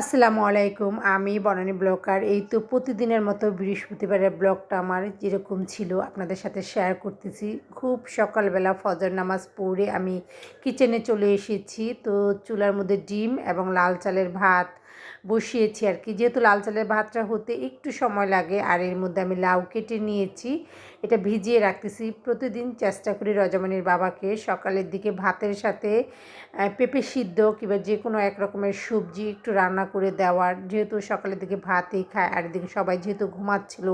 আসসালামু আলাইকুম। আমি বনানী ব্লকার। এই তো প্রতিদিনের মতো বৃহস্পতিবারের ব্লগটা আমার যেরকম ছিল আপনাদের সাথে শেয়ার করতেছি। খুব সকালবেলা ফজর নামাজ পড়ে আমি কিচেনে চলে এসেছি। তো চুলার মধ্যে ডিম এবং লাল চালের ভাত বসিয়েছি আর কি। যেহেতু লাল চালের ভাতটা হতে একটু সময় লাগে, আর এর মধ্যে আমি লাউ কেটে নিয়েছি। এটা ভিজিয়ে রাখতেছি। প্রতিদিন চেষ্টা করি রজমানির বাবাকে সকালের দিকে ভাতের সাথে পেঁপে সিদ্ধ কিংবা যে কোনো এক রকমের সবজি একটু রান্না করে দেওয়ার। যেহেতু সকালের দিকে ভাতই খায়, আর এদিকে সবাই যেহেতু ঘুমাচ্ছিল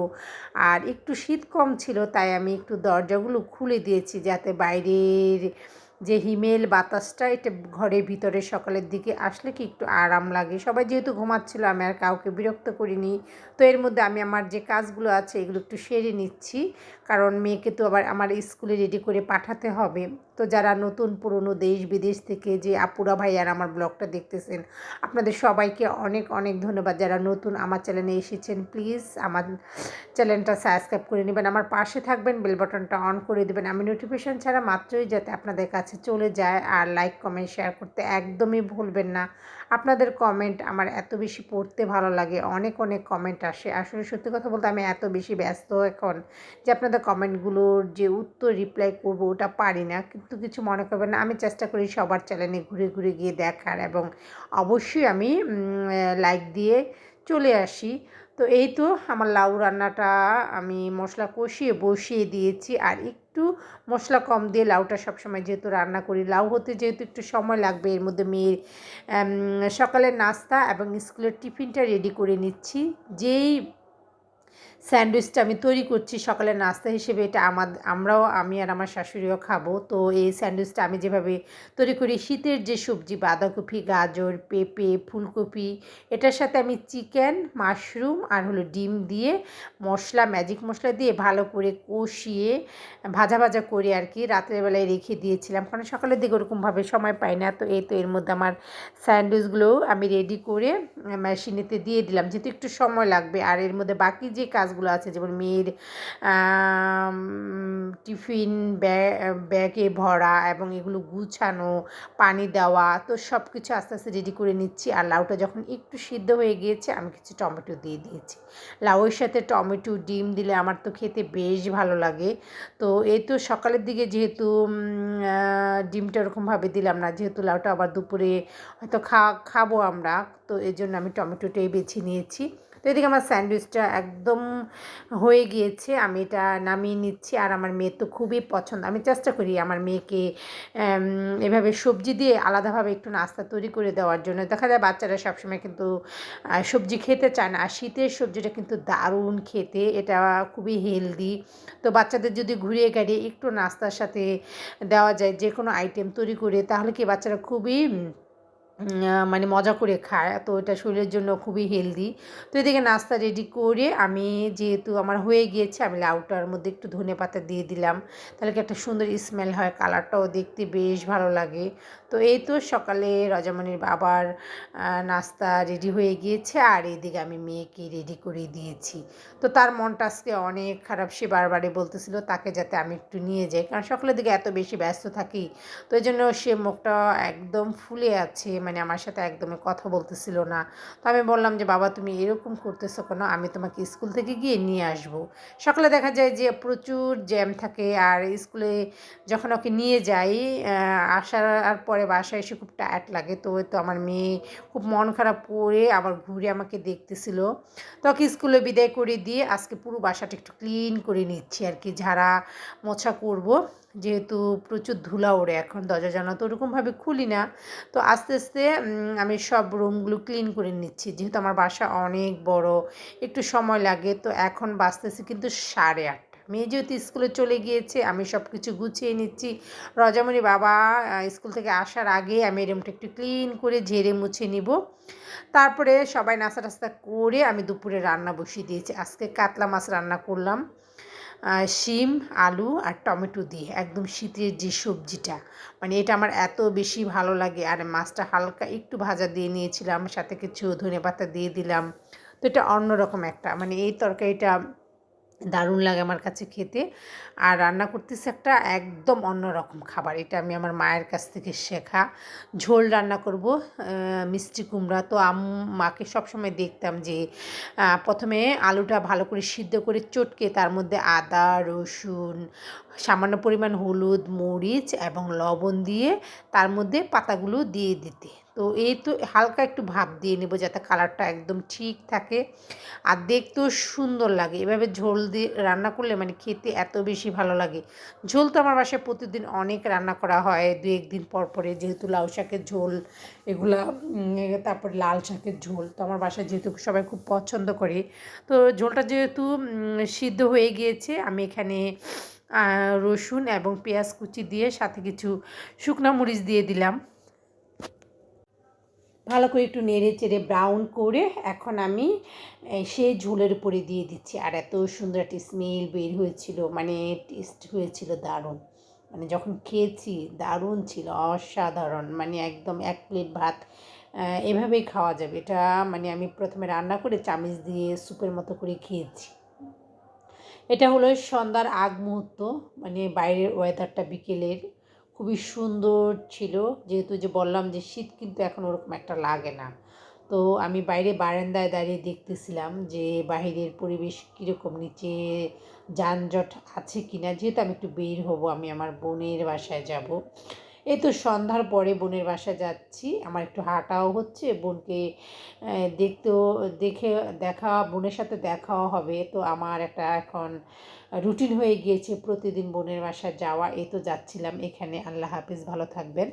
আর একটু শীত কম ছিল, তাই আমি একটু দরজাগুলো খুলে দিয়েছি যাতে বাইরের যে হিমেল বাতাসটা এটা ঘরের ভিতরে সকালের দিকে আসলে কি একটু আরাম লাগে। সবাই যেহেতু ঘুমাচ্ছিল, আমি আর কাউকে বিরক্ত করিনি। তো এর মধ্যে আমি আমার যে কাজগুলো আছে, এগুলো একটু সেরে নিচ্ছি। কারণ মেয়েকে তো আবার আমার স্কুলে রেডি করে পাঠাতে হবে। তো যারা নতুন পুরনো দেশ বিদেশ থেকে যে আপুরা ভাই আর আমার ব্লগটা দেখতেছেন, আপনাদের সবাইকে অনেক অনেক ধন্যবাদ। যারা নতুন আমার চ্যানেলে এসেছেন প্লিজ আমার চ্যানেলটা সাবস্ক্রাইব করে নেবেন। আমার পাশে থাকবেন বেল বাটনটা অন করে দেবেন। আমি নোটিফিকেশান ছাড়া মাত্রই যাতে আপনাদের কাছে চলে যায়। আর লাইক কমেন্ট শেয়ার করতে একদমই ভুলবেন না। আপনাদের কমেন্ট আমার এত বেশি পড়তে ভালো লাগে। অনেক অনেক কমেন্ট আসে। আসলে সত্যি কথা বলতে আমি এত বেশি ব্যস্ত এখন যে আপনাদের কমেন্টগুলোর যে উত্তর রিপ্লাই করব ওটা পারি না। কিন্তু কিছু মনে করবেন না, আমি চেষ্টা করি সবার চ্যানেলে ঘুরে ঘুরে গিয়ে দেখার এবং অবশ্যই আমি লাইক দিয়ে চলে আসি। তো এই তো আমার লাউ রান্নাটা আমি মশলা কষিয়ে, বসিয়ে দিয়েছি। আর একটু মশলা কম দিয়ে লাউটা সবসময় যেহেতু রান্না করি, লাউ হতে যেহেতু একটু সময় লাগবে, এর মধ্যে মেয়ের সকালের নাস্তা এবং স্কুলের টিফিনটা রেডি করে নিচ্ছি। যেই স্যান্ডউইচটা আমি তৈরি করছি সকালের নাস্তা হিসেবে। এটা আমার আমরাও, আমি আর আমার শাশুড়িও খাব। তো এই স্যান্ডউইচটা আমি যেভাবে তৈরি করি, শীতের যে সবজি, বাঁধাকপি, গাজর, পেঁপে, ফুলকপি, এটার সাথে আমি চিকেন, মাশরুম আর হলো ডিম দিয়ে মশলা, ম্যাজিক মশলা দিয়ে ভালো করে কষিয়ে, ভাজা ভাজা করে আর কি রাত্রেবেলায় রেখে দিয়েছিলাম। কারণ সকালের দিকে ওরকমভাবে সময় পাই না। তো এই তো এর মধ্যে আমার স্যান্ডউইচগুলোও আমি রেডি করে মেশিনেতে দিয়ে দিলাম। যেহেতু একটু সময় লাগবে। আর এর মধ্যে বাকি যে কাজ কাজগুলো আছে, যেমন মেয়ের টিফিন ব্যাগে ভরা এবং এগুলো গুছানো, পানি দেওয়া, তো সব কিছু আস্তে আস্তে রেডি করে নিচ্ছি। আর লাউটা যখন একটু সিদ্ধ হয়ে গিয়েছে, আমি কিছু টমেটো দিয়ে দিয়েছি। লাউয়ের সাথে টমেটো, ডিম দিলে আমার তো খেতে বেশ ভালো লাগে। তো এই তো সকালের দিকে যেহেতু ডিমটা ওরকমভাবে দিলাম না, যেহেতু লাউটা আবার দুপুরে হয়তো খা, খাব আমরা, তো এই জন্য আমি টমেটোটাই বেছে নিয়েছি। তো এদিকে আমার স্যান্ডউইচটা একদম হয়ে গিয়েছে, আমি এটা নামিয়ে নিচ্ছি। আর আমার মেয়ের তো খুবই পছন্দ। আমি চেষ্টা করি আমার মেয়েকে এভাবে সবজি দিয়ে আলাদাভাবে একটু নাস্তা তৈরি করে দেওয়ার জন্য। দেখা যায় বাচ্চারা সবসময় কিন্তু সবজি খেতে চায় না। আর শীতের সবজিটা কিন্তু দারুণ খেতে, এটা খুবই হেলদি। তো বাচ্চাদের যদি ঘুরিয়ে গাড়িয়ে একটু নাস্তার সাথে দেওয়া যায় যে কোনো আইটেম তৈরি করে, তাহলে কি বাচ্চারা খুবই মানে মজা করে খায়। তো এটা শরীরের জন্য খুবই হেলদি তো এদিকে নাস্তা রেডি করে আমি যেহেতু আমার হয়ে গিয়েছে, আমি লাউটার মধ্যে একটু ধনে পাতা দিয়ে দিলাম। তাহলে কি একটা সুন্দর স্মেল হয় কালারটাও দেখতে বেশ ভালো লাগে। তো এই তো সকালে রজামণির বাবার নাস্তা রেডি হয়ে গিয়েছে আর এদিকে আমি মেয়েকে রেডি করে দিয়েছি। তো তার মনটা আজকে অনেক খারাপ। সে বারবারে বলতেছিল, তাকে যাতে আমি একটু নিয়ে যাই। কারণ সকালের দিকে এত বেশি ব্যস্ত থাকি, তো এই জন্য সে মুখটা একদম ফুলে আছে। মানে আমার সাথে একদমই কথা বলতেছিল না। তো আমি বললাম যে, বাবা, তুমি এরকম করতেছো কেন? আমি তোমাকে স্কুল থেকে গিয়ে নিয়ে আসব। সকালে দেখা যায় যে, প্রচুর জ্যাম থাকে আর স্কুলে যখন ওকে নিয়ে যাই আসার পরে পরে বাসায় এসে খুব টায়ার্ড লাগে। তো তো আমার মেয়ে খুব মন খারাপ করে আবার ঘুরে আমাকে দেখতেছিল। তোকে স্কুলে বিদায় করে দিয়ে আজকে পুরো বাসাটা একটু ক্লিন করে নিচ্ছি আর কি ঝাড়া মোছা করব। যেহেতু প্রচুর ধুলা ওড়ে, এখন দরজা জানা তো ওরকমভাবে খুলি না। তো আস্তে আস্তে আমি সব রুমগুলো ক্লিন করে নিচ্ছি। যেহেতু আমার বাসা অনেক বড়, একটু সময় লাগে, তো এখন বাঁচতেছি কিন্তু সাড়ে আট মেয়ে যেহেতু স্কুলে চলে গিয়েছে, আমি সব কিছু গুছিয়ে নিচ্ছি। রজামণি বাবা স্কুল থেকে আসার আগে আমি রুমটা একটু ক্লিন করে ঝেড়ে মুছে নিব। তারপরে সবাই নাস্তা টাস্তা করে আমি দুপুরে রান্না বসিয়ে দিয়েছি। আজকে কাতলা মাছ রান্না করলাম। শিম, আলু আর টমেটো দিয়ে একদম শীতের যে সবজিটা। মানে এটা আমার এত বেশি ভালো লাগে। আর মাছটা হালকা একটু ভাজা দিয়ে নিয়েছিলাম, সাথে কিছু ধনে পাতা দিয়ে দিলাম। তো এটা অন্যরকম একটা মানে এই তরকারিটা দারুণ লাগে আমার কাছে খেতে। আর রান্না করতেছি একটা একদম অন্যরকম খাবার, এটা আমি আমার মায়ের কাছ থেকে শেখা। ঝোল রান্না করব মিষ্টি কুমড়া। তো আম, মাকে সবসময় দেখতাম যে প্রথমে আলুটা ভালো করে সিদ্ধ করে চটকে তার মধ্যে আদা, রসুন, সামান্য পরিমাণ হলুদ, মরিচ এবং লবণ দিয়ে তার মধ্যে পাতাগুলো দিয়ে দিতে। তো এই তো হালকা একটু ভাব দিয়ে নেব যাতে কালারটা একদম ঠিক থাকে। আর দেখতেও সুন্দর লাগে। এভাবে ঝোল দিয়ে রান্না করলে মানে খেতে এত বেশি ভালো লাগে। ঝোল তো আমার বাসায় প্রতিদিন অনেক রান্না করা হয়। দু একদিন পর পরে যেহেতু লাউ শাকের ঝোল, এগুলা তারপরে লাল শাকের ঝোল, তো আমার বাসায় যেহেতু সবাই খুব পছন্দ করে। তো ঝোলটা যেহেতু সিদ্ধ হয়ে গিয়েছে, আমি এখানে রসুন এবং পেঁয়াজ কুচি দিয়ে সাথে কিছু শুকনো মরিচ দিয়ে দিলাম। ভালো করে একটু নেড়ে চেড়ে ব্রাউন করে এখন আমি সেই ঝোলের উপরে দিয়ে দিচ্ছি। আর এত সুন্দর একটা স্মেল বের হয়েছিল মানে টেস্ট হয়েছিল দারুণ। মানে যখন খেয়েছি, দারুণ ছিল, অসাধারণ। মানে একদম এক প্লেট ভাত এভাবেই খাওয়া যাবে। এটা মানে আমি প্রথমে রান্না করে চামিচ দিয়ে স্যুপের মতো করে খেয়েছি। এটা হলো সন্ধ্যার আগ মুহূর্ত মানে বাইরের ওয়েদারটা বিকেলের। খুবই সুন্দর ছিল। যেহেতু যে বললাম যে শীত কিন্তু এখন ওরকম একটা লাগে না। তো আমি বাইরে বারান্দায় দাঁড়িয়ে দেখতেছিলাম যে বাহিরের পরিবেশ কীরকম, নিচে যানজট আছে কি না যেহেতু আমি একটু বের হব, আমি আমার বোনের বাসায় যাব। এই তো সন্ধ্যার পরে বোনের বাসা যাচ্ছি। আমার একটু হাঁটাও হচ্ছে, বোনকে দেখতেও, দেখে দেখা, বোনের সাথে দেখাও হবে। তো আমার একটা এখন রুটিন হয়ে গিয়েছে প্রতিদিন বোনের বাসা যাওয়া। এই তো যাচ্ছিলাম এখানে। আল্লাহ হাফিজ, ভালো থাকবেন।